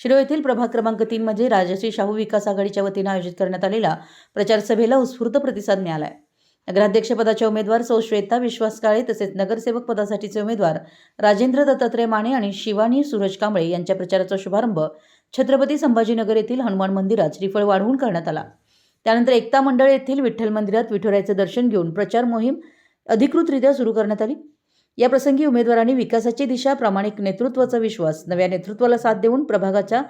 शिरो येथील प्रभाग क्रमांक तीनमध्ये राजश्री शाहू विकास आघाडीच्या वतीनं आयोजित करण्यात आलेल्या प्रचार सभेला उत्स्फूर्त प्रतिसाद मिळालाय. नगराध्यक्षपदाच्या उमेदवार सौ श्वेता विश्वास काळे तसेच नगरसेवक पदासाठीचे उमेदवार राजेंद्र दत्तात्रय माने आणि शिवानी सूरज कांबळे यांच्या प्रचाराचा शुभारंभ छत्रपती संभाजीनगर येथील हनुमान मंदिरात श्रीफळ वाढवून करण्यात आला. त्यानंतर एकता मंडळ येथील विठ्ठल मंदिरात विठोऱ्याचे दर्शन घेऊन प्रचार मोहीम अधिकृतरित्या सुरू करण्यात आली. या प्रसंगी उमेदवारांनी विकासाची दिशा प्रामाणिक नेतृत्वाचा विश्वास नव्या नेतृत्वाला साथ देऊन प्रभागाचा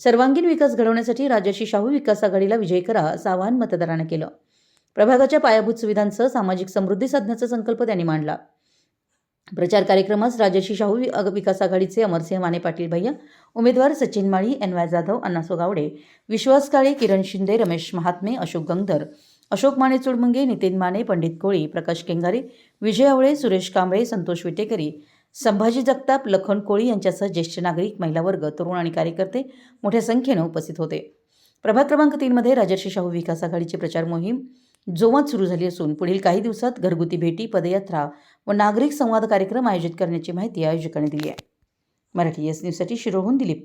सर्वांगीण विकास घडवण्यासाठी राजर्षी शाहू विकास आघाडीला विजयी करा असं आवाहन मतदारांना केलं. प्रभागाच्या पायाभूत सुविधांसह सामाजिक समृद्धी साधण्याचा संकल्प त्यांनी मांडला. प्रचार कार्यक्रमास राजर्षी शाहू विकास आघाडीचे अमरसिंह माने पाटील भैया उमेदवार सचिन माळी एन वाय जाधव अण्णासो गावडे विश्वास काळे किरण शिंदे रमेश महात्मे अशोक गंगधर अशोक माने चुडमुंगे नितीन माने पंडित कोळी प्रकाश केंगारे विजय आवळे सुरेश कांबळे संतोष विटेकरी संभाजी जगताप लखन कोळी यांच्यासह ज्येष्ठ नागरिक महिला वर्ग तरुण आणि कार्यकर्ते मोठ्या संख्येनं उपस्थित होते. प्रभाग क्रमांक तीनमध्ये राजर्षी शाहू विकास आघाडीची प्रचार मोहीम जोमात सुरू झाली असून पुढील काही दिवसात घरगुती भेटी पदयात्रा व नागरिक संवाद कार्यक्रम आयोजित करण्याची माहिती आयोजकांनी दिली आहे. मराठी एस न्यूजसाठी शिरोहून दिलीप